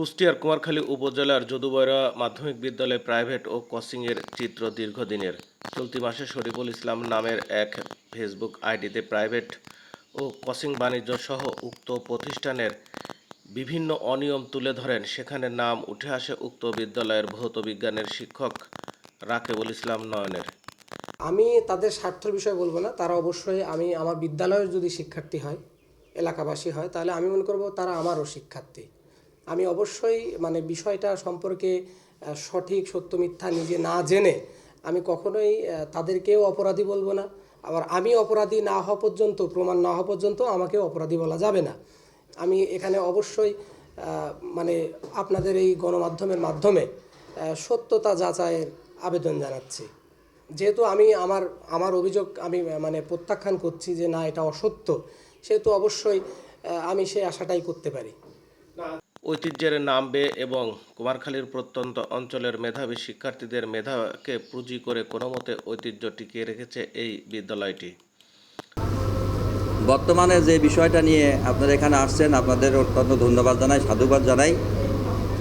কুষ্টিয়ার কুমারখালী উপজেলার যদুবৈরা মাধ্যমিক বিদ্যালয় প্রাইভেট ও কোচিংয়ের চিত্র দীর্ঘদিনের। চলতি মাসে শরীফুল ইসলাম নামের এক ফেসবুক আইডিতে প্রাইভেট ও কোচিং বাণিজ্য সহ উক্ত প্রতিষ্ঠানের বিভিন্ন অনিয়ম তুলে ধরেন। সেখানে নাম উঠে আসে উক্ত বিদ্যালয়ের ভৌত বিজ্ঞানের শিক্ষক রাকেবুল ইসলাম নয়নের। আমি তাদের স্বার্থের বিষয়ে বলব না। তারা অবশ্যই আমি আমার বিদ্যালয়ের যদি শিক্ষার্থী হয়, এলাকাবাসী হয়, তাহলে আমি মনে করব তারা আমারও শিক্ষার্থী। আমি অবশ্যই মানে বিষয়টা সম্পর্কে সঠিক সত্য মিথ্যা নিজে না জেনে আমি কখনোই তাদেরকেও অপরাধী বলব না। আবার আমি অপরাধী না হওয়া পর্যন্ত, প্রমাণ না হওয়া পর্যন্ত আমাকেও অপরাধী বলা যাবে না। আমি এখানে অবশ্যই মানে আপনাদের এই গণমাধ্যমের মাধ্যমে সত্যতা যাচাইয়ের আবেদন জানাচ্ছি। যেহেতু আমি আমার আমার অভিযোগ আমি মানে প্রত্যাখ্যান করছি যে না, এটা অসত্য, সেহেতু অবশ্যই আমি সেই আশাটাই করতে পারি। ঐতিহ্যের নাম বেয়ে এবং কুমারখালীর প্রত্যন্ত অঞ্চলের মেধাবী শিক্ষার্থীদের মেধাকে পুঁজি করে কোনো মতে ঐতিহ্য টিকিয়ে রেখেছে এই বিদ্যালয়টি। বর্তমানে যে বিষয়টা নিয়ে আপনারা এখানে আসছেন, আপনাদের অত্যন্ত ধন্যবাদ জানাই, সাধুবাদ জানাই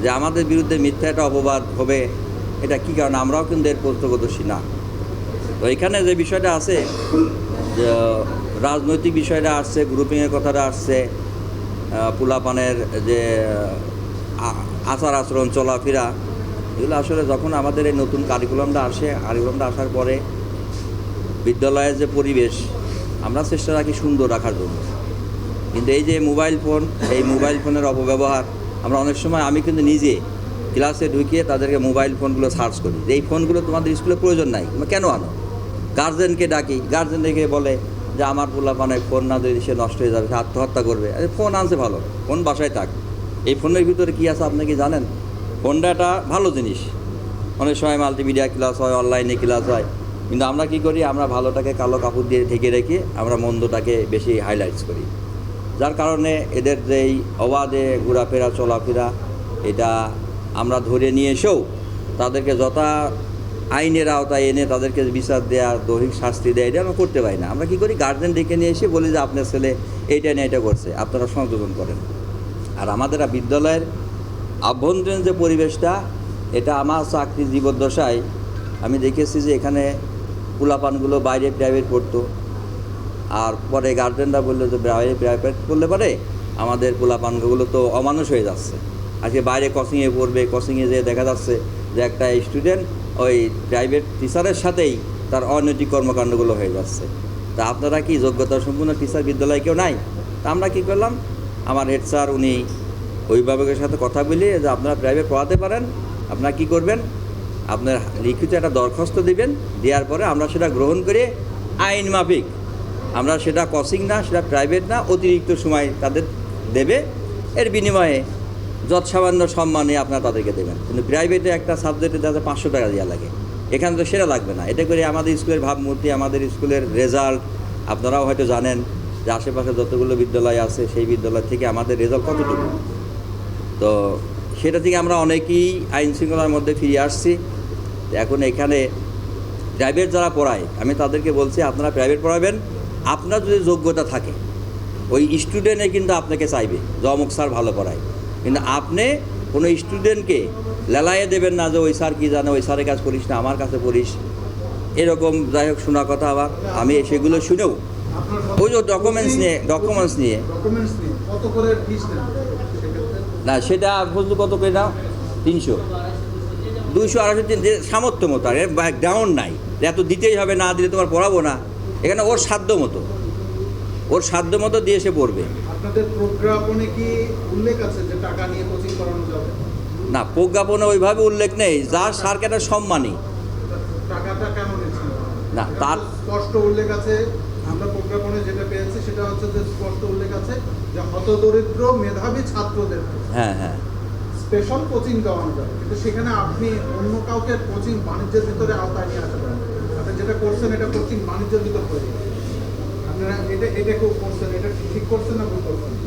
যে আমাদের বিরুদ্ধে মিথ্যা একটা অপবাদ হবে, এটা কী কারণ? আমরাও কিন্তু এর প্রত্যক্ষদর্শী না। তো এখানে যে বিষয়টা আছে রাজনৈতিক বিষয়টা আসছে গ্রুপিংয়ের কথাটা আসছে পোলাপানের যে আচার আচরণ, চলাফেরা, এগুলো আসলে যখন আমাদের এই নতুন কারিকুলামটা আসে কারিকুলামটা আসার পরে বিদ্যালয়ের যে পরিবেশ, আমরা চেষ্টা রাখি সুন্দর রাখার জন্য। কিন্তু এই যে মোবাইল ফোন এই মোবাইল ফোনের অপব্যবহার, আমরা অনেক সময় আমি কিন্তু নিজে ক্লাসে ঢুকিয়ে তাদেরকে মোবাইল ফোনগুলো সার্চ করি। এই ফোনগুলো তোমাদের স্কুলে প্রয়োজন নাই কেন আনো? গার্জেনকে ডাকি গার্জেন দেখে বলে যে আমার পোলাপানে ফোন না দিলে সে নষ্ট হয়ে যাবে, সে আত্মহত্যা করবে। আরে, ফোন আনছে ভালো, ফোন বাসায় থাক। এই ফোনের ভিতরে কী আছে আপনি কি জানেন? ফোনটা একটা ভালো জিনিস। অনেক সময় মাল্টিমিডিয়া ক্লাস হয় অনলাইনে ক্লাস হয়। কিন্তু আমরা কি করি? আমরা ভালোটাকে কালো কাপড় দিয়ে ঢেকে রেখে আমরা মন্দটাকে বেশি হাইলাইটস করি। যার কারণে এদের যে এই অবাধে ঘোরাফেরা, চলাফেরা, এটা আমরা ধরে নিয়ে এসেও তাদেরকে যথা আইনের আওতায় এনে তাদেরকে বিচার দেওয়া দৈহিক শাস্তি দেয়, এটা আমরা করতে পারি না। আমরা কি করি? গার্জেন ডেকে নিয়ে এসে বলি যে, আপনার ছেলে এইটা নিয়ে এটা করছে, আপনারা সংযোজন করেন। আর আমাদের বিদ্যালয়ের আভ্যন্তরীণ যে পরিবেশটা, এটা আমার চাকরি জীবদ্দশায় আমি দেখেছি যে এখানে পোলাপানগুলো বাইরে প্রাইভেট পড়তো। আর পরে গার্জেনরা বলল যে, বাইরে প্রাইভেট পড়লে পরে আমাদের পোলাপানগুলো তো অমানুষ হয়ে যাচ্ছে। আজকে বাইরে কোচিংয়ে পড়বে কোচিংয়ে যেয়ে দেখা যাচ্ছে যে একটা স্টুডেন্ট ওই প্রাইভেট টিচারের সাথেই তার অনৈতিক কর্মকাণ্ডগুলো হয়ে যাচ্ছে। তা আপনারা কি যোগ্যতা সম্পূর্ণ টিচার বিদ্যালয় কেউ নাই? তা আমরা কী করলাম? আমার হেড স্যার উনি অভিভাবকের সাথে কথা বলি যে আপনারা প্রাইভেট পড়াতে পারেন, আপনারা কি করবেন? আপনার লিখিত একটা দরখাস্ত দিবেন, দেওয়ার পরে আমরা সেটা গ্রহণ করে আইন মাফিক। আমরা সেটা কসিং না, সেটা প্রাইভেট না, অতিরিক্ত সময় তাদের দেবে। এর বিনিময়ে যৎ সামান্য সম্মানে আপনারা তাদেরকে দেবেন। কিন্তু প্রাইভেটে একটা সাবজেক্টে তাদের পাঁচশো টাকা দেওয়া লাগে, এখানে তো সেটা লাগবে না। এটা করে আমাদের স্কুলের ভাবমূর্তি, আমাদের স্কুলের রেজাল্ট আপনারাও হয়তো জানেন যে আশেপাশে যতগুলো বিদ্যালয় আছে, সেই বিদ্যালয় থেকে আমাদের রেজাল্ট কতটুকু? তো সেটা থেকে আমরা অনেকেই আইন শৃঙ্খলার মধ্যে ফিরে আসছি। এখন এখানে প্রাইভেট যারা পড়ায়, আমি তাদেরকে বলছি, আপনারা প্রাইভেট পড়াবেন। আপনার যদি যোগ্যতা থাকে, ওই স্টুডেন্টে কিন্তু আপনাকে চাইবে যে অমুক স্যার ভালো পড়ায়। কিন্তু আপনি কোনো স্টুডেন্টকে লেলাইয়ে দেবেন না যে ওই স্যার কী জানে? ওই স্যারের কাছে করিস না আমার কাছে করিস। এরকম যাই হোক শোনা কথা আবার। আমি সেগুলো শুনেও ওই যে ডকুমেন্টস নিয়ে ডকুমেন্টস নিয়ে। না সেটা বুঝলো কত করে নাও? তিনশো। দুইশো আড়াইশো তিন সামর্থ্য মতো আর ব্যাকগ্রাউন্ড নাই। এত দিতেই হবে না দিলে তোমার পড়াবো না। এখানে ওর সাধ্য মতো। ওর সাধ্য মতো দিয়ে সে পড়বে। আপনাদের প্রজ্ঞাপনে কি উল্লেখ আছে যে টাকা নিয়ে কোচিং করানো যাবে? না প্রজ্ঞাপনে ওইভাবে উল্লেখ নেই। যার একটা সম্মানী টাকাটা নিচ্ছেন না, তার- স্পষ্ট উল্লেখ আছে। আমরা প্রজ্ঞাপনে যেটা পেয়েছি সেটা হচ্ছে যে স্পষ্ট উল্লেখ আছে যে হতদরিদ্র মেধাবী ছাত্রদের হ্যাঁ হ্যাঁ। স্পেশাল কোচিং দেওয়ানো যাবে। কিন্তু সেখানে আপনি অন্য কাউকে কোচিং বাণিজ্যের ভিতরে আওতায় নিয়ে আসতে পারেন আপনি যেটা করছেন এটা কোচিং বাণিজ্যের ভিতর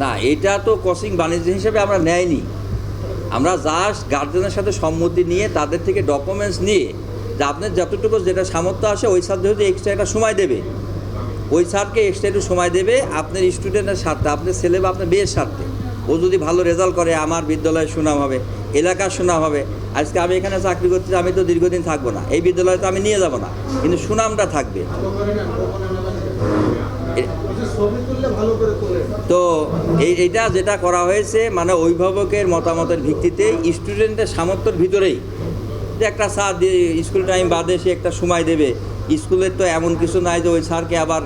না এটা তো কোচিং বাণিজ্য হিসেবে আমরা নেয়নি। আমরা জাস্ট গার্জেনের সাথে সম্মতি নিয়ে তাদের থেকে ডকুমেন্টস নিয়ে যে আপনার যতটুকু যেটা সামর্থ্য আসে ওই স্যার যেহেতু এক্সট্রা একটা সময় দেবে ওই স্যারকে এক্সট্রা একটু সময় দেবে আপনার স্টুডেন্টের স্বার্থে আপনার ছেলে বা আপনার বিয়ের স্বার্থে। ও যদি ভালো রেজাল্ট করে আমার বিদ্যালয়ের সুনাম হবে এলাকার সুনাম হবে আজকে আমি এখানে চাকরি করতে আমি তো দীর্ঘদিন থাকব না এই বিদ্যালয়ে তো আমি নিয়ে যাব না কিন্তু সুনামটা থাকবে। তো এই এইটা যেটা করা হয়েছে মানে অভিভাবকের মতামতের ভিত্তিতে স্টুডেন্টের সামর্থ্যের ভিতরেই। যে একটা স্যার স্কুল টাইম বাদে সে একটা সময় দেবে। স্কুলের তো এমন কিছু নাই যে ওই স্যারকে আবার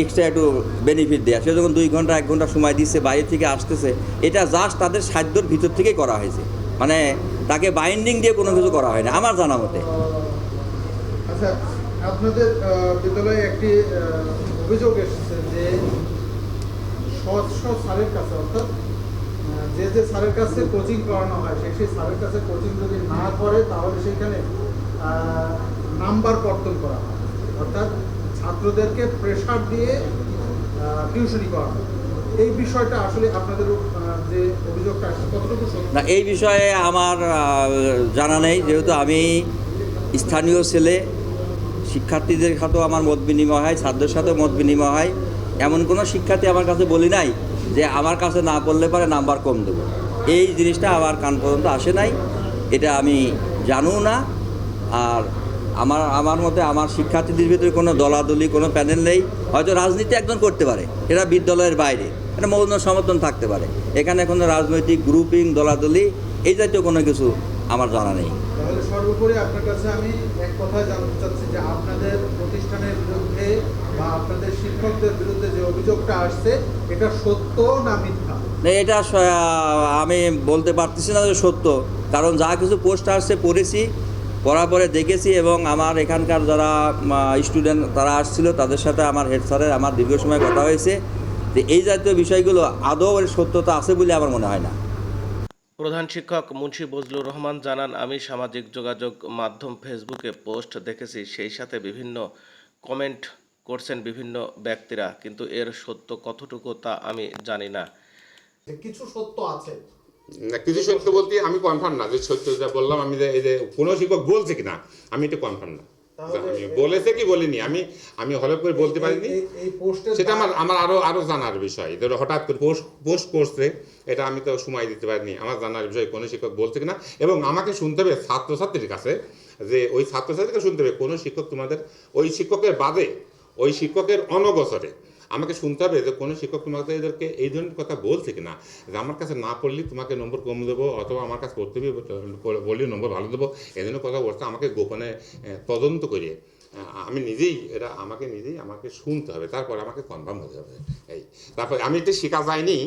এক্সট্রা একটু বেনিফিট দেয়। সে যখন দুই ঘণ্টা, এক ঘণ্টা সময় দিচ্ছে, বাইরে থেকে আসতেছে, এটা জাস্ট তাদের সাধ্যর ভিতর থেকেই করা হয়েছে। মানে তাকে বাইন্ডিং দিয়ে কোনো কিছু করা হয় না, আমার জানা মতে। আচ্ছা আপনাদের বিদ্যালয়ে একটি অভিযোগ এসেছে যে সৎ সৎ স্যারের কাছে, অর্থাৎ যে যে স্যারের কাছে কোচিং করানো হয় সেই সেই স্যারের কাছে কোচিং যদি না করে, তাহলে সেখানে নাম্বার কর্তন করা হয়। অর্থাৎ ছাত্রদেরকে প্রেশার দিয়ে টিউশনি করানো এই বিষয়টা আসলে আপনাদের যে অভিযোগটা কতটুকু না, এই বিষয়ে আমার জানা নেই। যেহেতু আমি স্থানীয় ছেলে শিক্ষার্থীদের সাথেও আমার মত বিনিময় হয়, ছাত্রদের সাথেও মত বিনিময় হয়। এমন কোনো শিক্ষার্থী আমার কাছে বলি নাই যে আমার কাছে না পড়লে পরে নাম্বার কম দেবো। এই জিনিসটা আমার কান পর্যন্ত আসে নাই, এটা আমি জানিও না। আর আমার আমার মতে আমার শিক্ষার্থীদের ভিতরে কোনো দলাদলি, কোনো প্যানেল নেই। হয়তো রাজনীতি একজন করতে পারে, এটা বিদ্যালয়ের বাইরে, এটা মৌন সমর্থন থাকতে পারে। এখানে কোনো রাজনৈতিক গ্রুপিং দলাদলি, এই জাতীয় কোনো কিছু আমার জানা নেই। তাহলে সর্বোপরি আপনার কাছে আমি এক কথা জানতে চাচ্ছি যে আপনাদের প্রতিষ্ঠানের বিরুদ্ধে বা আপনাদের শিক্ষকদের বিরুদ্ধে যে অভিযোগটা আসছে এটা সত্য না মিথ্যা? না, এটা আমি বলতে পারতেছি না যে সত্য। কারণ যা কিছু পোস্ট আসছে পড়েছি পড়ার পরে দেখেছি এবং আমার এখানকার যারা স্টুডেন্ট তারা আসছিল তাদের সাথে আমার হেড স্যারের আমার দীর্ঘ সময় কথা হয়েছে। যে এই জাতীয় বিষয়গুলো আদৌ এর সত্যতা আছে বলে আমার মনে হয় না। প্রধান শিক্ষক মুন্সি বজলুর রহমান জানান আমি সামাজিক যোগাযোগ মাধ্যম ফেসবুকে পোস্ট দেখেছি সেই সাথে বিভিন্ন কমেন্ট করছেন বিভিন্ন ব্যক্তিরা কিন্তু এর সত্য কতটুকু তা আমি জানি না। কিছু সত্য আছে। কিছু সত্য বলতে আমি কনফার্ম না যে সত্য যা বললাম আমি যে এই যে কোনো শিক্ষক বলছে কিনা আমি এটা কনফার্ম না। আমি বলেছে কি বলিনি আমি আমি হলফ করে বলতে পারিনি। সেটা আমার আমার আরও আরও জানার বিষয়। ধরো হঠাৎ করে পোস্ট পোস্ট করছে এটা আমি তো সময় দিতে পারিনি। আমার জানার বিষয়ে কোনো শিক্ষক বলছে কিনা? এবং আমাকে শুনতে হবে ছাত্রছাত্রীর কাছে যে ওই ছাত্রছাত্রীকে শুনতে হবে কোনো শিক্ষক তোমাদের ওই শিক্ষকের বাদে ওই শিক্ষকের অনগসরে আমাকে শুনতে হবে যে কোনো শিক্ষক তোমাকে এদেরকে এই ধরনের কথা বলছে কিনা? যে আমার কাছে না পড়লে তোমাকে নম্বর কম দেবো অথবা আমার কাছে পড়তে হবে বললে নম্বর ভালো দেবো এই ধরনের কথা বলছে আমাকে গোপনে তদন্ত করে আহ, আমি নিজেই, এটা আমাকে নিজেই আমাকে শুনতে হবে, তারপর আমাকে কনফার্ম হতে হবে। এই, তারপর আমি এটা শেখা যায়নি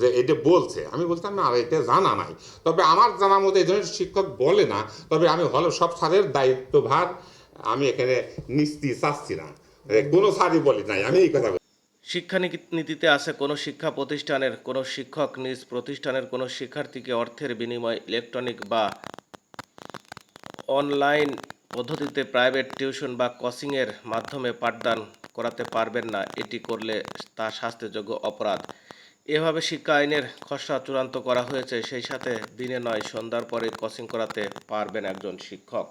যে এটা বলছে। আমি বলতাম, না, এটা জানা নাই। তবে আমার জানা মতো এই ধরনের শিক্ষক বলে না, তবে আমি হলো সব স্যারের দায়িত্বভার আমি এখানে নিস্তি চাচ্ছি না। কোনো স্যারই বলি নাই, আমি এই কথা বলি। শিক্ষানীতিতে আছে, কোনো শিক্ষা প্রতিষ্ঠানের, কোনো শিক্ষক নিজ প্রতিষ্ঠানের কোনো শিক্ষার্থীকে অর্থের বিনিময়ে ইলেকট্রনিক বা অনলাইন পদ্ধতিতে প্রাইভেট টিউশন বা কোচিংয়ের মাধ্যমে পাঠদান করাতে পারবেন না। এটি করলে তা শাস্তিযোগ্য অপরাধ। এভাবে শিক্ষা আইনের খসড়া চূড়ান্ত করা হয়েছে। সেই সাথে দিনে নয়, সন্ধ্যার পরে কোচিং করাতে পারবেন একজন শিক্ষক।